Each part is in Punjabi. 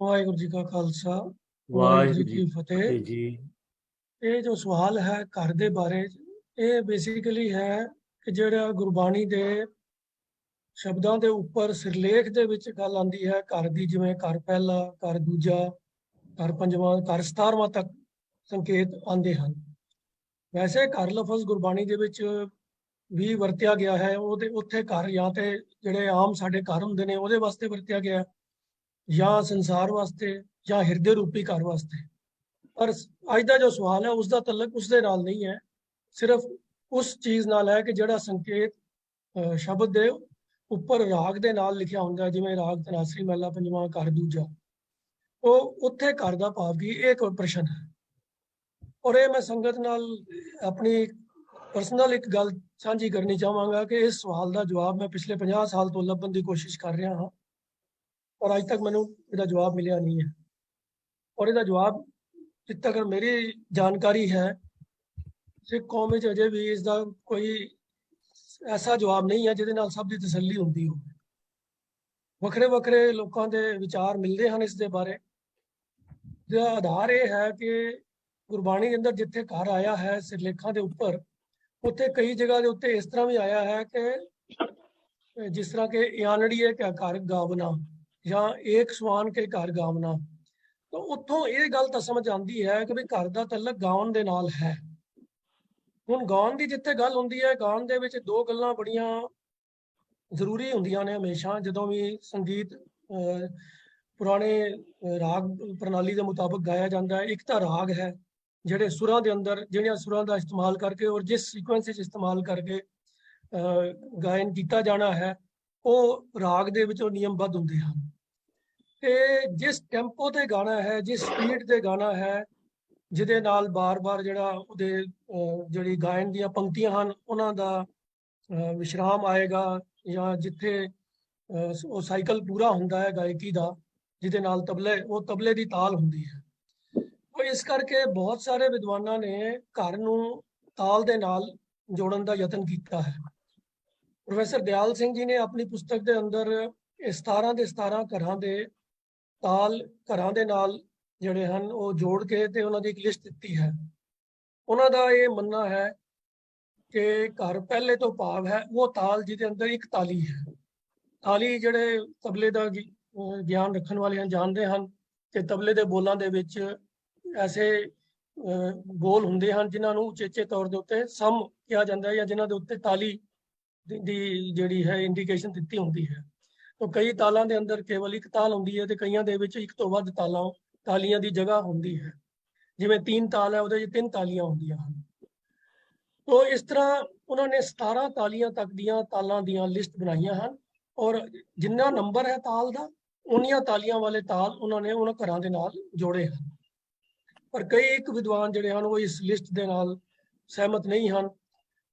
ਵਾਹਿਗੁਰੂ ਜੀ ਕਾ ਖਾਲਸਾ ਵਾਹਿਗੁਰੂ ਜੀ ਕੀ ਫਤਿਹ। ਜੀ ਇਹ ਜੋ ਸਵਾਲ ਹੈ ਘਰ ਦੇ ਬਾਰੇ ਇਹ ਬੇਸਿਕਲੀ ਹੈ ਕਿ ਜਿਹੜਾ ਗੁਰਬਾਣੀ ਦੇ ਸ਼ਬਦਾਂ ਦੇ ਉੱਪਰ ਸਿਰਲੇਖ ਦੇ ਵਿੱਚ ਗੱਲ ਆਂਦੀ ਹੈ ਘਰ ਦੀ ਜਿਵੇਂ ਘਰ ਪਹਿਲਾ ਘਰ ਦੂਜਾ ਘਰ ਪੰਜਵਾਂ ਘਰ 17ਵਾਂ ਤੱਕ ਸੰਕੇਤ ਆਉਂਦੇ ਹਨ। ਵੈਸੇ ਘਰ ਲਫ਼ਜ਼ ਗੁਰਬਾਣੀ ਦੇ ਵਿੱਚ ਵੀ ਵਰਤਿਆ ਗਿਆ ਹੈ ਉਹਦੇ ਉੱਥੇ ਘਰ ਜਾਂ ਤੇ ਜਿਹੜੇ ਆਮ ਸਾਡੇ ਘਰ ਹੁੰਦੇ ਨੇ ਉਹਦੇ ਵਾਸਤੇ ਵਰਤਿਆ ਗਿਆ ਹੈ, ਜਾਂ ਸੰਸਾਰ ਵਾਸਤੇ ਜਾਂ ਹਿਰਦੇ ਰੂਪੀ ਘਰ ਵਾਸਤੇ। ਪਰ ਅੱਜ ਦਾ ਜੋ ਸਵਾਲ ਹੈ ਉਸ ਦਾ ਤਲਕ ਉਸ ਦੇ ਨਾਲ ਨਹੀਂ ਹੈ। ਸਿਰਫ ਉਸ ਚੀਜ਼ ਨਾਲ ਹੈ ਕਿ ਜਿਹੜਾ ਸੰਕੇਤ ਅਹ, ਸ਼ਬਦ ਦੇ ਉੱਪਰ ਰਾਗ ਦੇ ਨਾਲ ਲਿਖਿਆ ਹੁੰਦਾ ਜਿਵੇਂ ਰਾਗ ਤਨਾਸਰੀ ਮਹਿਲਾ ਪੰਜਵਾਂ ਘਰ ਦੂਜਾ। ਉਹ ਉੱਥੇ ਘਰ ਦਾ ਭਾਵ ਕੀ ਇਹ ਕੋਈ ਪ੍ਰਸ਼ਨ ਹੈ। ਔਰ ਇਹ ਮੈਂ ਸੰਗਤ ਨਾਲ ਆਪਣੀ ਪਰਸਨਲ ਇੱਕ ਗੱਲ ਸਾਂਝੀ ਕਰਨੀ ਚਾਹਾਂਗਾ ਕਿ ਇਸ ਸਵਾਲ ਦਾ ਜਵਾਬ ਮੈਂ ਪਿਛਲੇ 50 ਸਾਲ ਤੋਂ ਲੱਭਣ ਦੀ ਕੋਸ਼ਿਸ਼ ਕਰ ਰਿਹਾ ਹਾਂ। ਔਰ ਅੱਜ ਤੱਕ ਮੈਨੂੰ ਇਹਦਾ ਜਵਾਬ ਮਿਲਿਆ ਨਹੀਂ ਹੈ। ਔਰ ਇਹਦਾ ਜਵਾਬ ਜਿੱਥੇ ਤੱਕ ਮੇਰੀ ਜਾਣਕਾਰੀ ਹੈ, ਸਿੱਖ ਕੌਮ ਵਿੱਚ ਅਜੇ ਵੀ ਇਸ ਦਾ ਕੋਈ ਐਸਾ ਜਵਾਬ ਨਹੀਂ ਹੈ ਜਿਹਦੇ ਨਾਲ ਸਭ ਦੀ ਤਸੱਲੀ ਹੁੰਦੀ ਹੋਵੇ। ਵੱਖਰੇ ਵੱਖਰੇ ਲੋਕਾਂ ਦੇ ਵਿਚਾਰ ਮਿਲਦੇ ਹਨ ਇਸ ਦੇ ਬਾਰੇ। ਜਿਹਦਾ ਆਧਾਰ ਇਹ ਹੈ ਕਿ ਗੁਰਬਾਣੀ ਦੇ ਅੰਦਰ ਜਿੱਥੇ ਘਰ ਆਇਆ ਹੈ, ਸਿਰਲੇਖਾਂ ਦੇ ਉੱਪਰ, ਉੱਥੇ ਕਈ ਜਗ੍ਹਾ ਦੇ ਉੱਤੇ ਇਸ ਤਰ੍ਹਾਂ ਵੀ ਆਇਆ ਹੈ ਕਿ ਜਿਸ ਤਰ੍ਹਾਂ ਕਿ ਇਆਨੜੀਏ ਕਾ ਘਰ ਗਾਵਨਾ। ਜਾਂ ਏਕ ਸਵਾਨ ਕੇ ਘਰ ਗਾਵਨਾ। ਤਾਂ ਉੱਥੋਂ ਇਹ ਗੱਲ ਤਾਂ ਸਮਝ ਆਉਂਦੀ ਹੈ ਕਿ ਵੀ ਘਰ ਦਾ ਤਲਕ ਗਾਉਣ ਦੇ ਨਾਲ ਹੈ। ਹੁਣ ਗਾਉਣ ਦੀ ਜਿੱਥੇ ਗੱਲ ਹੁੰਦੀ ਹੈ ਗਾਉਣ ਦੇ ਵਿੱਚ ਦੋ ਗੱਲਾਂ ਬੜੀਆਂ ਜ਼ਰੂਰੀ ਹੁੰਦੀਆਂ ਨੇ ਹਮੇਸ਼ਾ। ਜਦੋਂ ਵੀ ਸੰਗੀਤ ਅਹ, ਪੁਰਾਣੇ ਰਾਗ ਪ੍ਰਣਾਲੀ ਦੇ ਮੁਤਾਬਕ ਗਾਇਆ ਜਾਂਦਾ ਹੈ ਇੱਕ ਤਾਂ ਰਾਗ ਹੈ ਜਿਹੜੇ ਸੁਰਾਂ ਦੇ ਅੰਦਰ ਜਿਹੜੀਆਂ ਸੁਰਾਂ ਦਾ ਇਸਤੇਮਾਲ ਕਰਕੇ ਔਰ ਜਿਸ ਸੀਕੁਐਂਸ ਵਿੱਚ ਇਸਤੇਮਾਲ ਕਰਕੇ ਅਹ, ਗਾਇਨ ਕੀਤਾ ਜਾਣਾ ਹੈ ਉਹ ਰਾਗ ਦੇ ਵਿੱਚੋਂ ਨਿਯਮਬੱਧ ਹੁੰਦੇ ਹਨ। ਤੇ ਜਿਸ ਟੈਂਪੋ ਤੇ ਗਾਣਾ ਹੈ, ਜਿਸ ਸਪੀਡ ਤੇ ਗਾਣਾ ਹੈ, ਜਿਹਦੇ ਨਾਲ ਬਾਰ-ਬਾਰ ਜਿਹੜਾ ਉਹਦੇ ਜਿਹੜੀ ਗਾਇਨ ਦੀਆਂ ਪੰਕਤੀਆਂ ਹਨ, ਉਹਨਾਂ ਦਾ ਵਿਸ਼ਰਾਮ ਆਏਗਾ ਜਾਂ ਜਿੱਥੇ ਉਹ ਸਾਈਕਲ ਪੂਰਾ ਹੁੰਦਾ ਹੈ ਗਾਇਕੀ ਦਾ, ਜਿਹਦੇ ਨਾਲ ਤਬਲੇ, ਉਹ ਤਬਲੇ ਦੀ ਤਾਲ ਹੁੰਦੀ ਹੈ। ਉਹ ਇਸ ਕਰਕੇ ਬਹੁਤ ਸਾਰੇ ਵਿਦਵਾਨਾਂ ਨੇ ਘਰ ਨੂੰ ਤਾਲ ਦੇ ਨਾਲ ਜੋੜਨ ਦਾ ਯਤਨ ਕੀਤਾ ਹੈ। ਪ੍ਰੋਫੈਸਰ ਦਿਆਲ ਸਿੰਘ ਜੀ ਨੇ ਆਪਣੀ ਪੁਸਤਕ ਦੇ ਅੰਦਰ ਇਹ 17 ਦੇ 17 ਘਰਾਂ ਦੇ ਤਾਲ ਘਰਾਂ ਦੇ ਨਾਲ ਜਿਹੜੇ ਹਨ ਉਹ ਜੋੜ ਕੇ ਤੇ ਉਹਨਾਂ ਦੀ ਇੱਕ ਲਿਸਟ ਦਿੱਤੀ ਹੈ। ਉਹਨਾਂ ਦਾ ਇਹ ਮੰਨਣਾ ਹੈ ਕਿ ਘਰ ਪਹਿਲੇ ਤੋਂ ਭਾਵ ਹੈ ਉਹ ਤਾਲ ਜਿਹਦੇ ਅੰਦਰ ਇੱਕ ਤਾਲੀ ਹੈ। ਤਾਲੀ ਜਿਹੜੇ ਤਬਲੇ ਦਾ ਗਿ- ਗਿਆਨ ਰੱਖਣ ਵਾਲੇ ਹਨ ਜਾਣਦੇ ਹਨ ਕਿ ਤਬਲੇ ਦੇ ਬੋਲਾਂ ਦੇ ਵਿੱਚ ਐਸੇ ਅਹ, ਬੋਲ ਹੁੰਦੇ ਹਨ ਜਿਨ੍ਹਾਂ ਨੂੰ ਉਚੇਚੇ ਤੌਰ ਦੇ ਉੱਤੇ ਸਮ ਕਿਹਾ ਜਾਂਦਾ ਹੈ ਜਾਂ ਜਿਨ੍ਹਾਂ ਦੇ ਉੱਤੇ ਤਾਲੀ ਦੀ ਜਿਹੜੀ ਹੈ ਇੰਡੀਕੇਸ਼ਨ ਦਿੱਤੀ ਹੁੰਦੀ ਹੈ। ਤਾਂ ਕਈ ਤਾਲਾਂ ਦੇ ਅੰਦਰ ਕੇਵਲ ਇੱਕ ਤਾਲ ਹੁੰਦੀ ਹੈ ਤੇ ਕਈਆਂ ਦੇ ਵਿੱਚ ਇੱਕ ਤੋਂ ਵੱਧ ਤਾਲਾਂ, ਤਾਲੀਆਂ ਦੀ ਜਗ੍ਹਾ ਹੁੰਦੀ ਹੈ। ਜਿਵੇਂ ਤਿੰਨ ਤਾਲ ਹੈ, ਉਹਦੇ ਵਿੱਚ ਤਿੰਨ ਤਾਲੀਆਂ ਹੁੰਦੀਆਂ ਹਨ। ਤੋ ਇਸ ਤਰ੍ਹਾਂ ਉਹਨਾਂ ਨੇ 17 ਤਾਲੀਆਂ ਤੱਕ ਦੀਆਂ ਤਾਲਾਂ ਦੀਆਂ ਲਿਸਟ ਬਣਾਈਆਂ ਹਨ ਔਰ ਜਿੰਨਾ ਨੰਬਰ ਹੈ ਤਾਲ ਦਾ, ਉਨੀਆਂ ਤਾਲੀਆਂ ਵਾਲੇ ਤਾਲ ਉਹਨਾਂ ਨੇ ਉਹਨਾਂ ਘਰਾਂ ਦੇ ਨਾਲ ਜੋੜੇ ਹਨ। ਪਰ ਕਈ ਇੱਕ ਵਿਦਵਾਨ ਜਿਹੜੇ ਹਨ, ਉਹ ਇਸ ਲਿਸਟ ਦੇ ਨਾਲ ਸਹਿਮਤ ਨਹੀਂ ਹਨ।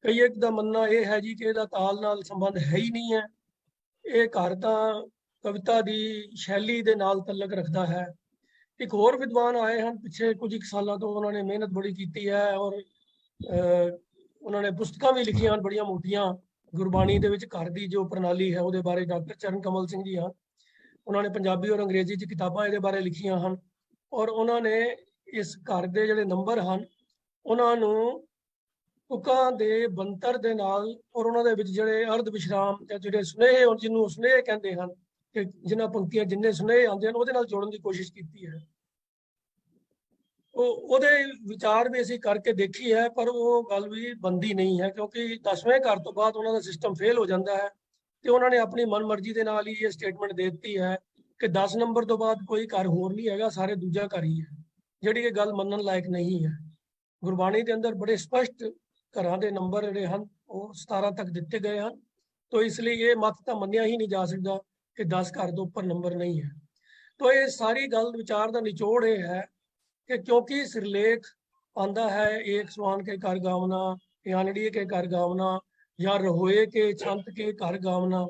ਕਈ ਇੱਕ ਦਾ ਮੰਨਣਾ ਇਹ ਹੈ ਜੀ ਕਿ ਇਹਦਾ ਤਾਲ ਨਾਲ ਸੰਬੰਧ ਹੈ ਹੀ ਨਹੀਂ ਹੈ। ਇਹ ਘਰ ਤਾਂ ਕਵਿਤਾ ਦੀ ਸ਼ੈਲੀ ਦੇ ਨਾਲ ਤਲਕ ਰੱਖਦਾ ਹੈ। ਇੱਕ ਹੋਰ ਵਿਦਵਾਨ ਆਏ ਹਨ, ਪਿੱਛੇ ਕੁਝ ਇੱਕ ਸਾਲਾਂ ਤੋਂ ਉਹਨਾਂ ਨੇ ਮਿਹਨਤ ਬੜੀ ਕੀਤੀ ਹੈ ਔਰ ਉਹਨਾਂ ਨੇ ਪੁਸਤਕਾਂ ਵੀ ਲਿਖੀਆਂ ਹਨ, ਬੜੀਆਂ ਮੋਟੀਆਂ। ਗੁਰਬਾਣੀ ਦੇ ਵਿੱਚ ਘਰ ਦੀ ਜੋ ਪ੍ਰਣਾਲੀ ਹੈ ਉਹਦੇ ਬਾਰੇ ਡਾਕਟਰ ਚਰਨ ਕਮਲ ਸਿੰਘ ਜੀ ਹਨ। ਉਹਨਾਂ ਨੇ ਪੰਜਾਬੀ ਔਰ ਅੰਗਰੇਜ਼ੀ 'ਚ ਕਿਤਾਬਾਂ ਇਹਦੇ ਬਾਰੇ ਲਿਖੀਆਂ ਹਨ ਔਰ ਉਹਨਾਂ ਨੇ ਇਸ ਘਰ ਦੇ ਜਿਹੜੇ ਨੰਬਰ ਹਨ, ਉਹਨਾਂ ਨੂੰ ਤੁਕਾਂ ਦੇ ਬੰਤਰ ਦੇ ਨਾਲ ਔਰ ਉਹਨਾਂ ਦੇ ਵਿੱਚ ਜਿਹੜੇ ਅਰਧ ਵਿਸ਼ਰਾਮ ਜਾਂ ਜਿਹੜੇ ਸੁਨੇਹੇ ਔਰ ਜਿਹਨੂੰ ਸੁਨੇਹੇ ਕਹਿੰਦੇ ਹਨ ਕਿ ਜਿਨ੍ਹਾਂ ਪੰਕਤੀਆਂ ਜਿੰਨੇ ਸੁਨੇਹੇ ਆਉਂਦੇ ਹਨ ਉਹਦੇ ਨਾਲ ਜੋੜਨ ਦੀ ਕੋਸ਼ਿਸ਼ ਕੀਤੀ ਹੈ। ਉਹ, ਉਹਦੇ ਵਿਚਾਰ ਵੀ ਅਸੀਂ ਕਰਕੇ ਦੇਖੀ ਹੈ, ਪਰ ਉਹ ਗੱਲ ਵੀ ਬੰਦੀ ਨਹੀਂ ਹੈ ਕਿਉਂਕਿ 10ਵੇਂ ਘਰ ਤੋਂ ਬਾਅਦ ਉਹਨਾਂ ਦਾ ਸਿਸਟਮ ਫੇਲ ਹੋ ਜਾਂਦਾ ਹੈ ਤੇ ਉਹਨਾਂ ਨੇ ਆਪਣੀ ਮਨਮਰਜ਼ੀ ਦੇ ਨਾਲ ਹੀ ਇਹ ਸਟੇਟਮੈਂਟ ਦੇ ਦਿੱਤੀ ਹੈ ਕਿ 10 ਨੰਬਰ ਤੋਂ ਬਾਅਦ ਕੋਈ ਘਰ ਹੋਰ ਨਹੀਂ ਹੈਗਾ, ਸਾਰੇ ਦੂਜਾ ਘਰ ਹੀ ਹੈ। ਜਿਹੜੀ ਇਹ ਗੱਲ ਮੰਨਣ ਲਾਇਕ ਨਹੀਂ ਹੈ। ਗੁਰਬਾਣੀ ਦੇ ਅੰਦਰ ਬੜੇ ਸਪਸ਼ਟ ਘਰਾਂ ਦੇ ਨੰਬਰ ਜਿਹੜੇ ਹਨ, ਉਹ 17 ਤੱਕ ਦਿੱਤੇ ਗਏ ਹਨ। ਤੋਂ ਇਸ ਲਈ ਇਹ ਮਤ ਤਾਂ ਮੰਨਿਆ ਹੀ ਨਹੀਂ ਜਾ ਸਕਦਾ ਕਿ 10 ਘਰ ਤੋਂ ਉੱਪਰ ਨੰਬਰ ਨਹੀਂ ਹੈ। ਤੋਂ ਇਹ ਸਾਰੀ ਗੱਲ ਵਿਚਾਰ ਦਾ ਨਿਚੋੜ ਇਹ ਹੈ ਕਿ ਕਿਉਂਕਿ ਸਿਰਲੇਖ ਆਂਦਾ ਹੈ, ਏਕ ਸਵਾਨ ਕੇ ਘਰ ਗਾਵਨਾ ਯਾਨੜੀਏ ਕੇ ਘਰ ਗਾਵਨਾ, ਜਾਂ ਰਹੋਏ ਕੇ ਛੰਤ ਕੇ ਘਰ ਗਾਵਨਾ।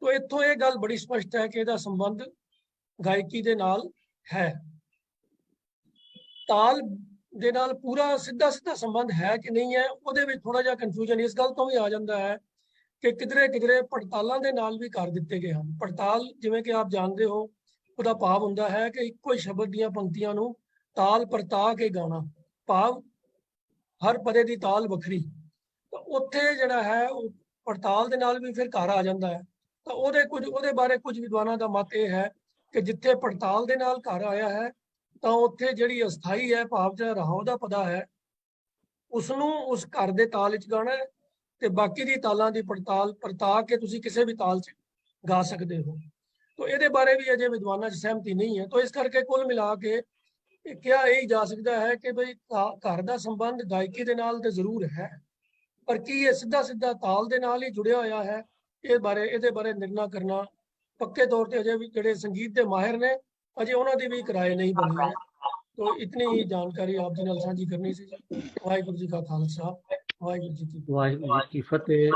ਤੋਂ ਇੱਥੋਂ ਇਹ ਗੱਲ ਬੜੀ ਸਪਸ਼ਟ ਹੈ ਕਿ ਇਹਦਾ ਸੰਬੰਧ ਗਾਇਕੀ ਦੇ ਨਾਲ ਹੈ। ਤਾਲ ਦੇ ਨਾਲ ਪੂਰਾ ਸਿੱਧਾ ਸਿੱਧਾ ਸੰਬੰਧ ਹੈ ਕਿ ਨਹੀਂ ਹੈ, ਉਹਦੇ ਵਿੱਚ ਥੋੜਾ ਜਿਹਾ ਕਨਫਿਊਜ਼ਨ ਇਸ ਗੱਲ ਤੋਂ ਵੀ ਆ ਜਾਂਦਾ ਹੈ ਕਿ ਕਿਧਰੇ ਕਿਧਰੇ ਪੜਤਾਲਾਂ ਦੇ ਨਾਲ ਵੀ ਕਰ ਦਿੱਤੇ ਗਏ ਹਨ। ਪੜਤਾਲ, ਜਿਵੇਂ ਕਿ ਆਪ ਜਾਣਦੇ ਹੋ, ਉਹਦਾ ਭਾਵ ਹੁੰਦਾ ਹੈ ਕਿ ਇੱਕੋ ਹੀ ਸ਼ਬਦ ਦੀਆਂ ਪੰਕਤੀਆਂ ਨੂੰ ਤਾਲ ਪਰਤਾ ਕੇ ਗਾਉਣਾ। ਭਾਵ, ਹਰ ਪਦੇ ਦੀ ਤਾਲ ਵੱਖਰੀ। ਤਾਂ ਉੱਥੇ ਜਿਹੜਾ ਹੈ, ਉਹ ਪੜਤਾਲ ਦੇ ਨਾਲ ਵੀ ਫਿਰ ਘਰ ਆ ਜਾਂਦਾ ਹੈ। ਤਾਂ ਉਹਦੇ ਕੁਝ, ਉਹਦੇ ਬਾਰੇ ਕੁਝ ਵਿਦਵਾਨਾਂ ਦਾ ਮਤ ਇਹ ਹੈ ਕਿ ਜਿੱਥੇ ਪੜਤਾਲ ਦੇ ਨਾਲ ਘਰ ਆਇਆ ਹੈ ਤਾਂ ਉੱਥੇ ਜਿਹੜੀ ਅਸਥਾਈ ਹੈ, ਭਾਵ ਜਿਹੜਾ ਰਹਾਉ ਦਾ ਪਦਾ ਹੈ ਉਸ ਨੂੰ ਉਸ ਘਰ ਦੇ ਤਾਲ ਵਿੱਚ ਗਾਣਾ ਤੇ ਬਾਕੀ ਦੀ ਤਾਲਾਂ ਦੀ ਪੜਤਾਲ, ਪਰਤਾ ਕੇ ਤੁਸੀਂ ਕਿਸੇ ਵੀ ਤਾਲ 'ਚ ਗਾ ਸਕਦੇ ਹੋ। ਤਾਂ ਇਹਦੇ ਬਾਰੇ ਵੀ ਅਜੇ ਵਿਦਵਾਨਾਂ 'ਚ ਸਹਿਮਤੀ ਨਹੀਂ ਹੈ। ਤਾਂ ਇਸ ਕਰਕੇ ਕੁੱਲ ਮਿਲਾ ਕੇ ਇਹ ਕਿਹਾ ਇਹ ਜਾ ਸਕਦਾ ਹੈ ਕਿ ਭਈ ਘਰ ਦਾ ਸੰਬੰਧ ਗਾਇਕੀ ਦੇ ਨਾਲ ਤੇ ਜ਼ਰੂਰ ਹੈ, ਪਰ ਕੀ ਇਹ ਸਿੱਧਾ ਸਿੱਧਾ ਤਾਲ ਦੇ ਨਾਲ ਹੀ ਜੁੜਿਆ ਹੋਇਆ ਹੈ, ਇਹ ਬਾਰੇ, ਇਹਦੇ ਬਾਰੇ ਨਿਰਣਾ ਕਰਨਾ ਪੱਕੇ ਤੌਰ ਤੇ ਅਜੇ ਵੀ ਜਿਹੜੇ ਸੰਗੀਤ ਦੇ ਮਾਹਿਰ ਨੇ ਅਜੇ ਉਹਨਾਂ ਦੀ ਵੀ ਕਿਰਾਏ ਨਹੀਂ ਬਣੀ ਤੋ ਇਤਨੀ ਹੀ ਜਾਣਕਾਰੀ ਆਪ ਜੀ ਨਾਲ ਸਾਂਝੀ ਕਰਨੀ ਸੀ। ਵਾਹਿਗੁਰੂ ਜੀ ਕਾ ਖਾਲਸਾ ਵਾਹਿਗੁਰੂ ਜੀ ਕੀ। ਵਾਹਿਗੁਰੂ ਜੀ ਕੀ ਫਤਿਹ